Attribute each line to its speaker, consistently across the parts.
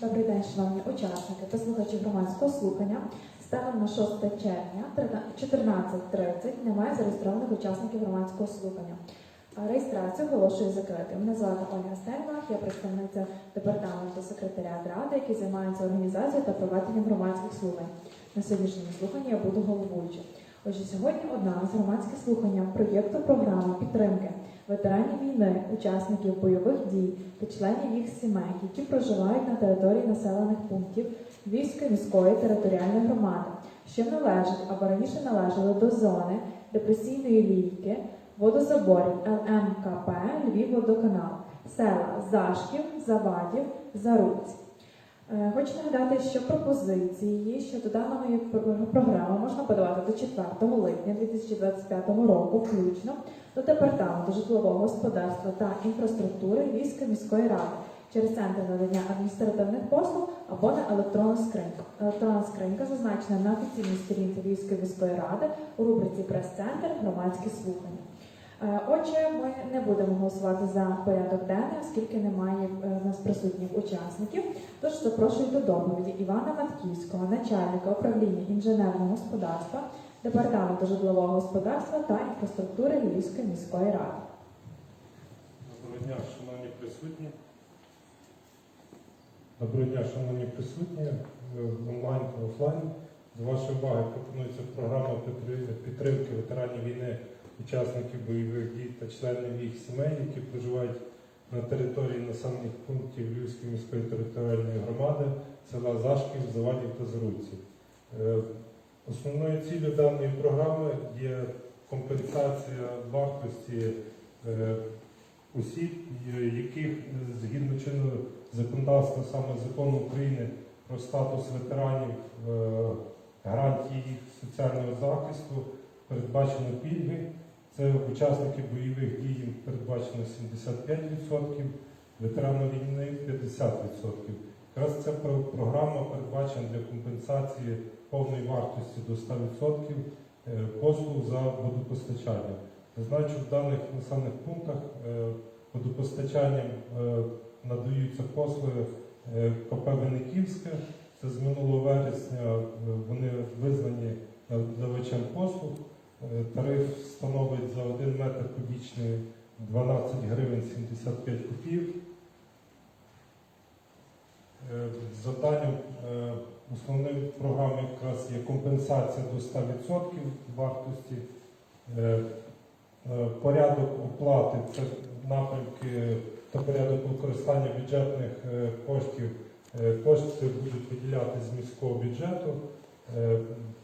Speaker 1: Добрий день, шановні учасники та слухачі громадського слухання. Станом на 6 червня 14.30 немає зареєстрованих учасників громадського слухання. Реєстрацію оголошую закритою. Мене звати Ольга Стельмах, я представниця департаменту секретаря Ради, який займається організацією та проведенням громадських слухань. На сьогоднішньому слуханні я буду головуючим. Отже, сьогодні одна з громадських слухання проєкту програми підтримки ветеранів війни, учасників бойових дій та членів їх сімей, які проживають на території населених пунктів Львівської міської територіальної громади, що належать або раніше належали до зони депресійної лійки водозаборів ЛМКП Львівводоканал, села Зашків, Завадів, Заруць. Е, Хочу нагадати, що пропозиції щодо даної пр- програми можна подавати до 4 липня 2025 року, включно до департаменту житлового господарства та інфраструктури Львівської міської ради через центр надання адміністративних послуг або на електронну скриньку. Електронна скринька зазначена на офіційній сторінці Львівської міської ради у рубриці Прес-центр громадські слухання. Е, Отже, ми не будемо голосувати за порядок денний, оскільки немає е, в нас присутніх учасників. Тож запрошую до доповіді Івана Матківського, начальника управління інженерного господарства, департаменту житлового господарства та інфраструктури Львівської міської ради.
Speaker 2: Доброго дня, шановні присутні. Доброго дня, шановні присутні, е, онлайн та офлайн. До вашої уваги пропонується програма підтримки ветеранів війни, учасників бойових дій та членів їх сімей, які проживають на території населених пунктів Львівської міської територіальної громади, села Зашків, Завадів та Зруців. Е, Основною ціллю даної програми є компенсація вартості е, осіб, е, яких згідно чинного законодавства, саме закону України про статус ветеранів, гарантії їх соціального захисту, передбачено пільги. Це учасники бойових дій передбачено 75%, ветерани війни 50%. Якраз ця програма передбачена для компенсації повної вартості до 100% е, послуг за водопостачання. Зазначу, в даних населених пунктах е, водопостачанням е, надаються послуги КП Винниківське. Це з минулого вересня вони визнані надавачем послуг. Е, Тариф становить за 1 метр кубічний 12 гривень 75 копійок. Е, Завданням основної програми якраз є компенсація до 100% вартості. Е, е, Порядок оплати напрямки та порядок використання бюджетних коштів. Кошти будуть виділяти з міського бюджету.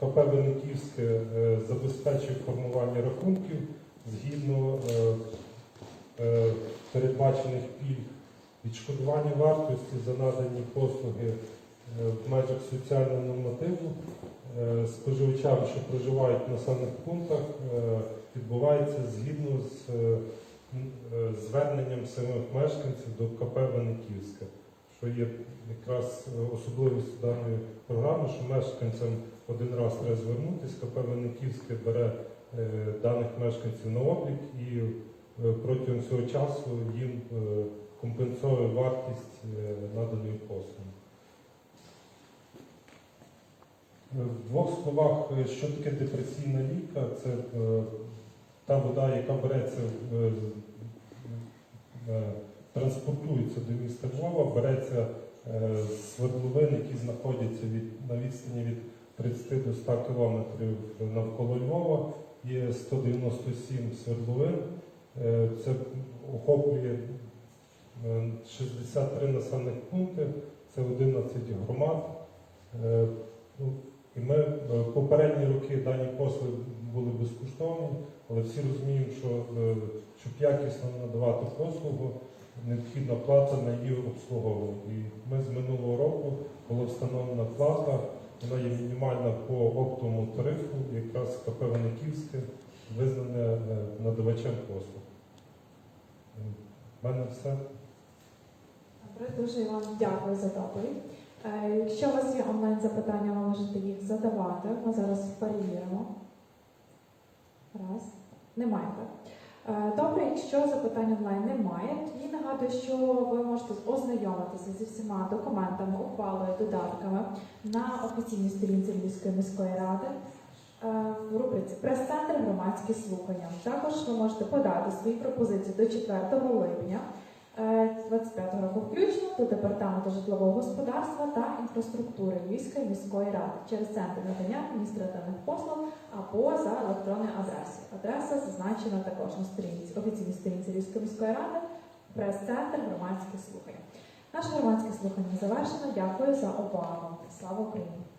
Speaker 2: КП е, забезпечує формування рахунків згідно е, е, передбачених пільг, відшкодування вартості за надані послуги в межах соціального нормативу споживачам, що проживають в населених пунктах, відбувається згідно з зверненням самих мешканців до КП Винниківське, що є якраз особливістю даної програми, що мешканцям один раз треба звернутися, КП Винниківське бере е, даних мешканців на облік і е, протягом цього часу їм е, компенсує вартість наданої послуги. В двох словах, що таке депресійна ліка, це та вода, яка береться, е, транспортується до міста Львова, береться е, свердловин, які знаходяться від, на відстані від 30 до 100 кілометрів навколо Львова. Є 197 свердловин. Е, Це охоплює е, 63 населених пункти, це 11 громад. Е, ну, І ми е, попередні роки дані послуги були безкоштовні, але всі розуміємо, що е, щоб якісно надавати послугу, необхідна плата на її обслуговування. І ми з минулого року була встановлена плата, вона є мінімальна по оптовому тарифу, якраз КП Ваниківське визнане е, надавачем послуг. Е, В мене все.
Speaker 1: Добре, дуже вам дякую за доповідь. Е, Якщо у вас є онлайн запитання, ви можете їх задавати. Ми зараз перевіримо. Раз. Немає, так? Е, Добре, якщо запитань онлайн немає, тоді нагадую, що ви можете ознайомитися зі всіма документами, ухвалою, додатками на офіційній сторінці Львівської міської ради е, в рубриці Прес-центр громадські слухання. Також ви можете подати свої пропозиції до 4 липня 25 року включно до департаменту житлового господарства та інфраструктури Львівської міської ради через центр надання адміністративних послуг або за електронною адресою. Адреса зазначена також на сторінці офіційній сторінці Львівської міської ради, прес-центр громадські слухання. Наше громадське слухання завершено. Дякую за увагу. Слава Україні!